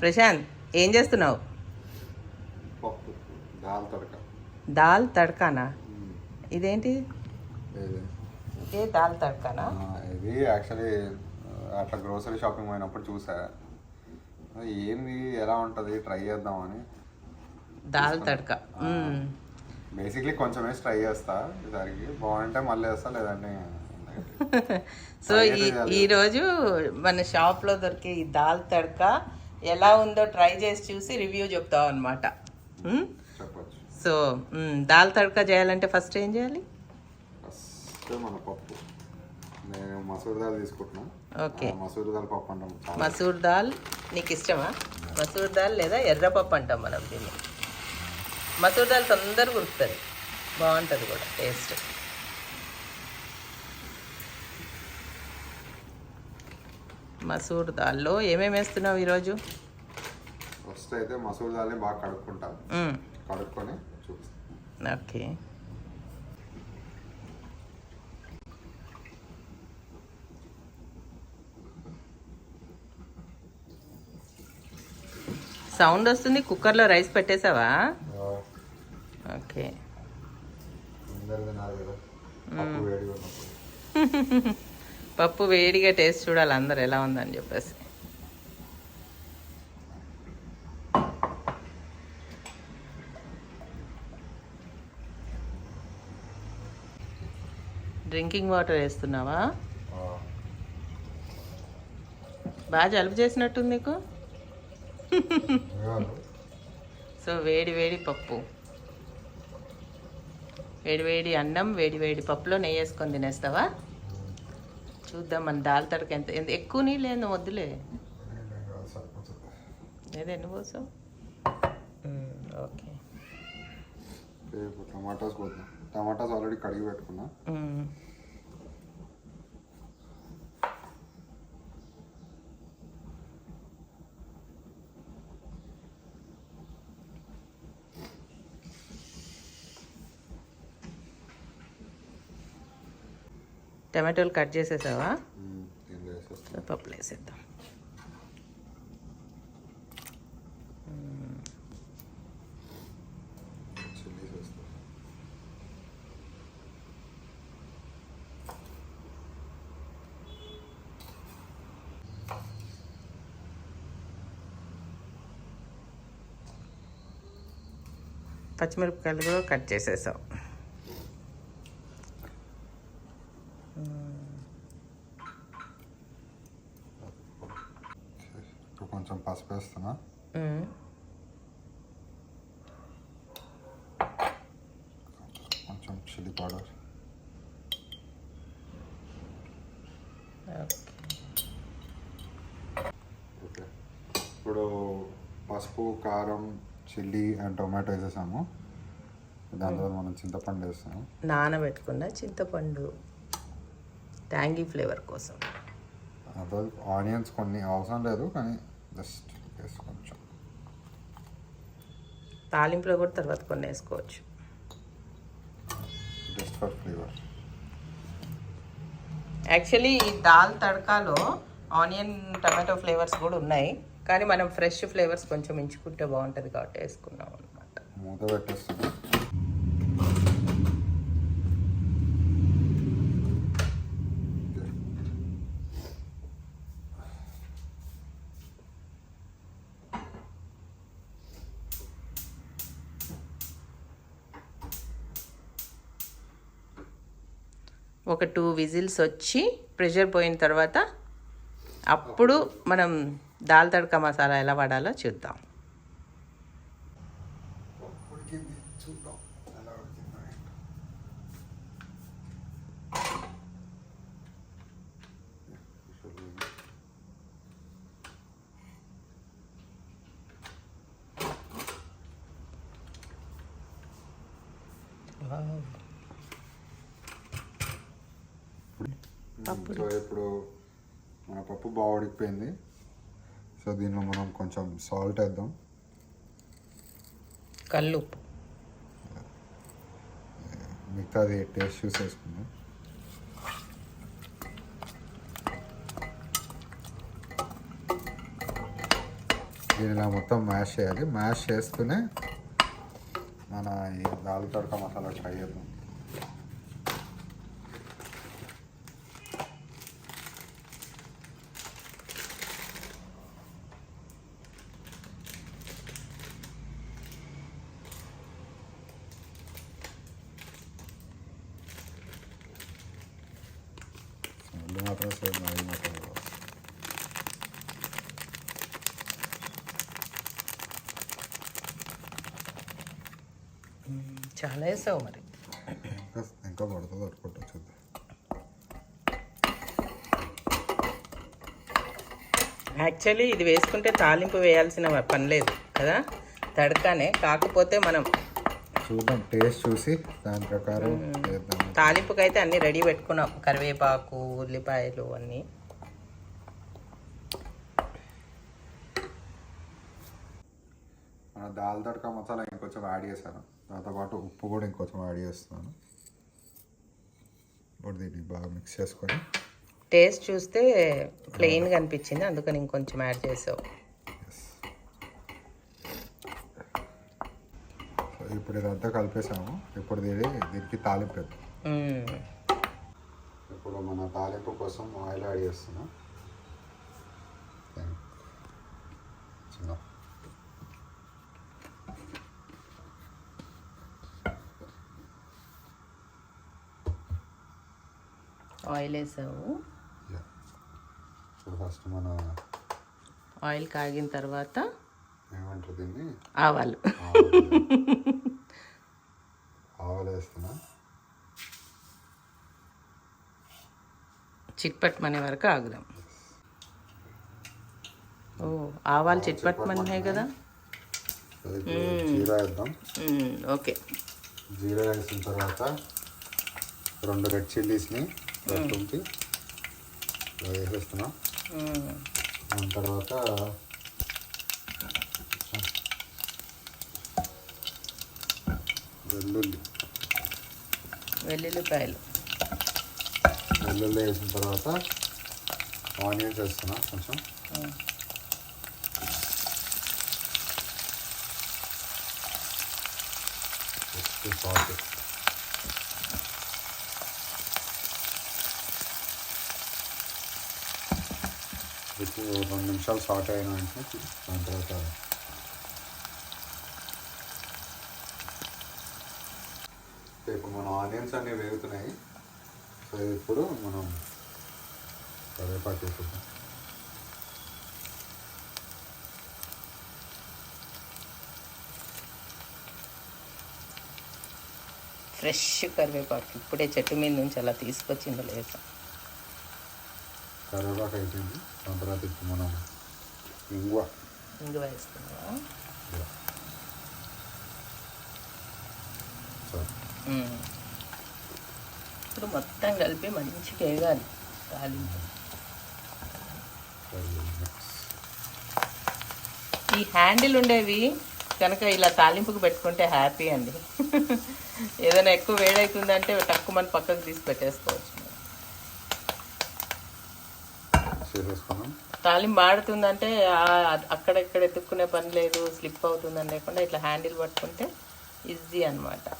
ప్రశాంత్ ఏం చేస్తున్నావు? దాల్ తడక. దాల్ తడకానా? ఇదేంటి? ఇది ఇదే దాల్ తడకానా? ఇది యాక్చువల్లీ అట్లా గ్రోసరీ షాపింగ్ పోయినప్పుడు చూసా. ఏంది ఎలా ఉంటుంది? ట్రై చేద్దామని. దాల్ తడక. బేసిక్లీ కొంచెం వేసి ట్రై చేస్తా ఈసారికి. బాగుంటే మళ్ళీ వేస్తా లేదంటే సో ఈ ఈరోజు మన షాప్లో దొరికే ఈ దాల్ తడక ఎలా ఉందో ట్రై చేసి చూసి రివ్యూ చెప్తావు అనమాట సో దాల్ తడక చేయాలంటే ఫస్ట్ ఏం చేయాలి? ఫస్ట్ మన పప్పు. నేను మసూర్ దాల్ తీసుకుంటున్నా. ఓకే. మసూర్ దాల్ పప్పు అంటాం మసూర్ దాల్ నీకు ఇష్టమా? మసూర్ దాల్ లేదా ఎర్రపప్పు అంటాం మనం దీన్ని. మసూర్ దాల్ తొందరగా ఉరుకుతుంది. బాగుంటుంది కూడా టేస్ట్. మసూర్ దాల్లో ఏమేమి వేస్తున్నావు ఈరోజు? ఫస్ట్ అయితే మసూర్ దాల్ని బాగా కడుక్కుంటా. కడుక్కొని ఓకే. సౌండ్ వస్తుంది కుక్కర్లో రైస్ పెట్టేసావా? ఓకే. పప్పు వేడిగా టేస్ట్ చూడాలి అందరు ఎలా ఉందని చెప్పేసి. డ్రింకింగ్ వాటర్ వేస్తున్నావా? బాగా జలుబు చేసినట్టుంది నీకు. సో వేడి వేడి పప్పు. వేడి వేడి అన్నం వేడి వేడి పప్పులో నెయ్యి వేసుకొని తినేస్తావా? చూద్దాం మన దాల్ తడక ఎంత? ఎక్కువ నీళ్ళు ఏందో వద్దులే. సరిపోతుంది. ఏదో ఎన్ని పోసావు? ఓకే. టమాటాస్ టమాటాస్ ఆల్రెడీ కడిగి పెట్టుకున్నా. టమాటోలు కట్ చేసేసావా? పప్పులు వేసేద్దాం. పచ్చిమిరపకాయలు కూడా కట్ చేసేసాం ఇప్పుడు కొంచెం పసుపు వేస్తున్నా మ్మ్. ఓకే. ఓకే. ఇప్పుడు పసుపు కారం చిల్లీ అండ్ టొమాటో వేసేసాము. దాని తర్వాత మనం చింతపండు వేస్తాము. నానబెట్టుకున్న చింతపండు ట్యాంగీ ఫ్లేవర్ కోసం. అదే ఆనియన్స్ కొన్ని అవసరం లేదు కానీ జస్ట్ వేసి కొంచెం తాలింపులో కూడా తర్వాత కొన్ని వేసుకోవచ్చు. ఫర్ ఫ్లేవర్ యాక్చువల్లీ ఈ దాల్ తడకాలో ఆనియన్ టమాటో ఫ్లేవర్స్ కూడా ఉన్నాయి. కానీ మనం ఫ్రెష్ ఫ్లేవర్స్ కొంచెం ఎంచుకుంటే బాగుంటుంది కాబట్టి వేసుకున్నాం అనమాట మూత పెట్టేస్తున్నా. ఒక టూ విజిల్స్ వచ్చి ప్రెషర్ పోయిన తర్వాత అప్పుడు మనం దాల్ తడక మసాలా ఎలా వాడాలో చూద్దాం Wow చూద్దాం ఎలా ఉడికిందో ఏంటో. సో ఇప్పుడు మన పప్పు బాగా ఉడికిపోయింది. సో దీనిలో మనం కొంచెం సాల్ట్ వేద్దాం. కల్లుప్పు. మిగతాది టేస్ట్ చూసి వేసుకుందాం దీని ఇలా మొత్తం మ్యాష్ చేయాలి. మ్యాష్ చేస్తూనే మన ఈ దాల్ తడక మసాలా ట్రై చేద్దాం. స్మెల్ మాత్రం సేమ్ అది మాత్రం చాలా వేసావు మరి ఇంకా ఇంకా పడుతుంది అనుకుంటా చూద్దాం యాక్చువల్లీ ఇది వేసుకుంటే తాలింపు వేయాల్సిన పని లేదు కదా? తడకానే. కాకపోతే మనం చూద్దాం. టేస్ట్ చూసి దాని ప్రకారం చేద్దాం. తాలింపుకి అయితే అన్నీ రెడీ పెట్టుకున్నాం. కరివేపాకు ఉల్లిపాయలు అన్నీ. మన దాల్ తడక మసాలా ఇంకొంచెం యాడ్ చేశాను. దాంతో పాటు ఉప్పు కూడా ఇంకొంచెం యాడ్ చేస్తున్నాను. ఇప్పుడు దీన్ని బాగా మిక్స్ చేసుకొని. టేస్ట్ చూస్తే ప్లెయిన్గా అనిపించింది. అందుకని ఇంకొంచెం యాడ్ చేసావు సో ఇప్పుడు ఇదంతా కలిపేసాము ఇప్పుడు దీని దీనికి తాలింపు. ఇప్పుడు మన తాలింపు కోసం ఆయిల్ యాడ్ చేస్తున్నాం. చిన్న. ఆయిల్ వేసావు. ఫస్ట్ మన ఆయిల్ కాగిన తర్వాత ఏమంటారు దీన్ని? ఆవాలు. ఆవాలు వేస్తున్నా చిట్పట్మనే వరకు ఆగుదాం. ఓ ఆవాలు చిట్పట్మన్నాయి కదా? సో ఇప్పుడు జీరా వేద్దాం. ఓకే. జీరా వేసిన తర్వాత రెండు రెడ్ చిల్లీస్ని పెట్టుకుంటే వేసేస్తున్నాం. దాని తర్వాత వెల్లుల్లి. వెల్లుల్లిపాయలు. వెల్లుల్లి వేసిన తర్వాత ఆనియన్స్ వేస్తున్నా కొంచెం. సాల్ట్. ఇప్పుడు రెండు నిమిషాలు సాల్ట్ అయిన వెంటనే దాని తర్వాత ఇప్పుడు మన ఆనియన్స్ అన్నీ వేగుతున్నాయి సో ఇప్పుడు మనం కరివేపాకు వేసుకుందాం ఫ్రెష్ కరివేపాకు. ఇప్పుడే చెట్టు మీద నుంచి అలా తీసుకొచ్చింది లేదు కరివేపాకు అయిపోయింది. దాని తర్వాత ఇప్పుడు మనం ఇంగువ. ఇంగు వేస్తున్నావా సో మ్మ్. ఇప్పుడు మొత్తం కలిపి మంచిగా వేగాలి తాలింపు. ఈ హ్యాండిల్ ఉండేవి కనుక ఇలా తాలింపుకి పెట్టుకుంటే హ్యాపీ అండి. ఏదైనా ఎక్కువ వేడవుతుందంటే తక్కువ మంది పక్కకు తీసి పెట్టేసుకోవచ్చు. తాలింపు మాడుతుందంటే ఆ- అక్కడెక్కడ ఎత్తుక్కునే పని లేదు స్లిప్ అవుతుందని లేకుండా ఇట్లా హ్యాండిల్ పట్టుకుంటే ఈజీ అన్నమాట.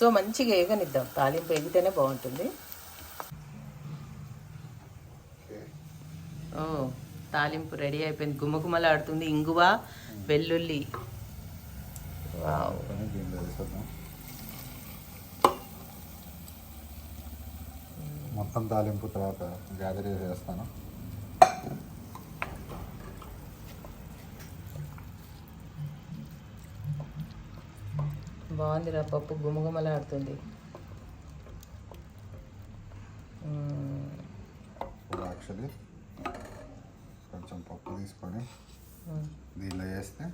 సో మంచిగా ఏగనిద్దాం. తాలింపు ఎగితేనే బాగుంటుంది. ఓకే ఓ తాలింపు రెడీ అయిపోయింది. గుమ్మగుమ్మలాడుతుంది ఇంగువ వెల్లుల్లి. మొత్తం తాలింపు తర్వాత గ్యాదర్ చేసేస్తాను. బాగుందిరా పప్పు గుమగుమలాడుతుంది యాక్చువల్లీ కొంచెం పప్పు తీసుకొని. దీనిలో వేస్తే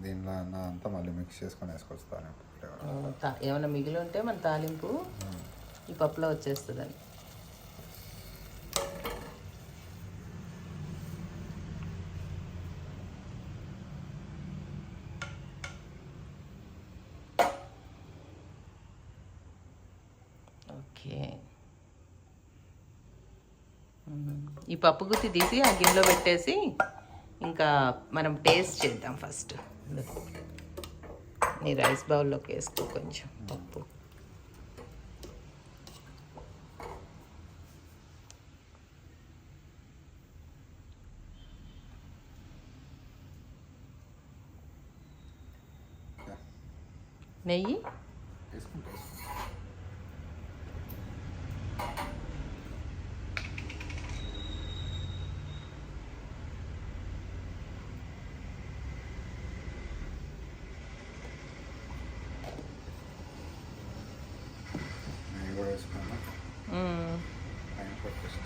దీనిలో అన్న అంతా మళ్ళీ మిక్స్ చేసుకొని తా- ఏమైనా మిగిలి ఉంటే మన తాలింపు ఈ పప్పులో వచ్చేస్తుందని ఓకే మ్మ్. ఈ పప్పు గుత్తి తీసి ఆ గిన్నెలో పెట్టేసి ఇంకా మనం టేస్ట్ చేద్దాం ఫస్ట్. నీ రైస్ బౌల్లోకి వేసుకో కొంచెం పప్పు. నెయ్యి వేసుకుంటా పట్టేసి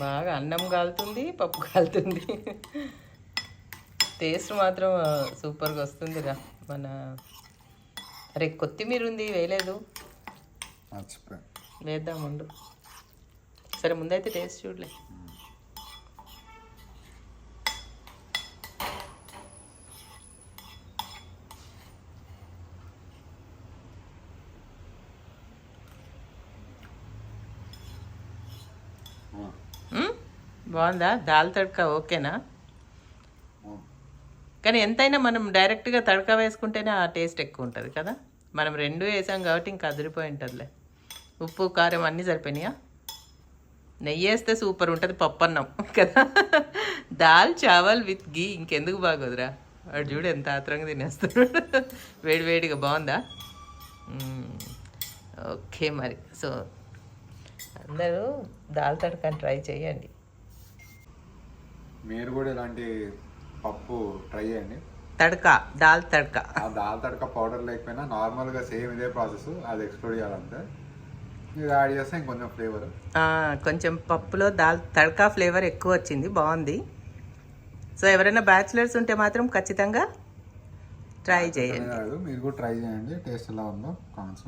బాగా అన్నం కాలుతుంది పప్పు కాలుతుంది. టేస్ట్ మాత్రం సూపర్గా వస్తుందిరా. మన అరే కొత్తిమీర ఉంది వేయలేదు. మర్చిపోయాను. వేద్దాం ముందు సరే ముందైతే టేస్ట్ చూడలే ఆ, మ్మ్? బాగుందా? దాల్ తడక ఓకేనా? కానీ ఎంతైనా మనం డైరెక్ట్గా తడక వేసుకుంటేనే ఆ టేస్ట్ ఎక్కువ ఉంటుంది కదా? మనం రెండు వేసాం కాబట్టి ఇంకా అదిరిపోయి ఉంటుందిలే. ఉప్పు కారం అన్నీ సరిపోయినాయా? నెయ్యి వేస్తే సూపర్ ఉంటుంది పప్పు అన్నం కదా? దాల్ చావల్ విత్ గీ ఇంకెందుకు బాగోదురా? వాడు చూడు ఎంత ఆత్రంగా తినేస్తాడు. వేడి వేడిగా బాగుందా? ఓకే మరి. సో అందరూ దాల్ తడకని ట్రై చేయండి మీరు కూడా ఇలాంటి పప్పు ట్రై చేయండి. తడక దాల్ తడక. ఆ దాల్ తడక పౌడర్ లేకపోయినా నార్మల్గా సేమ్ ఇదే ప్రాసెస్ అది ఎక్స్ప్లోర్ చేయాలంటే ఇది యాడ్ చేస్తే ఇంకొంచెం ఫ్లేవర్. కొంచెం పప్పులో దాల్ తడకా ఫ్లేవర్ ఎక్కువ వచ్చింది బాగుంది. సో ఎవరైనా బ్యాచిలర్స్ ఉంటే మాత్రం ఖచ్చితంగా ట్రై చేయండి. మీరు కూడా ట్రై చేయండి టేస్ట్ ఎలా ఉందో కామెంట్స్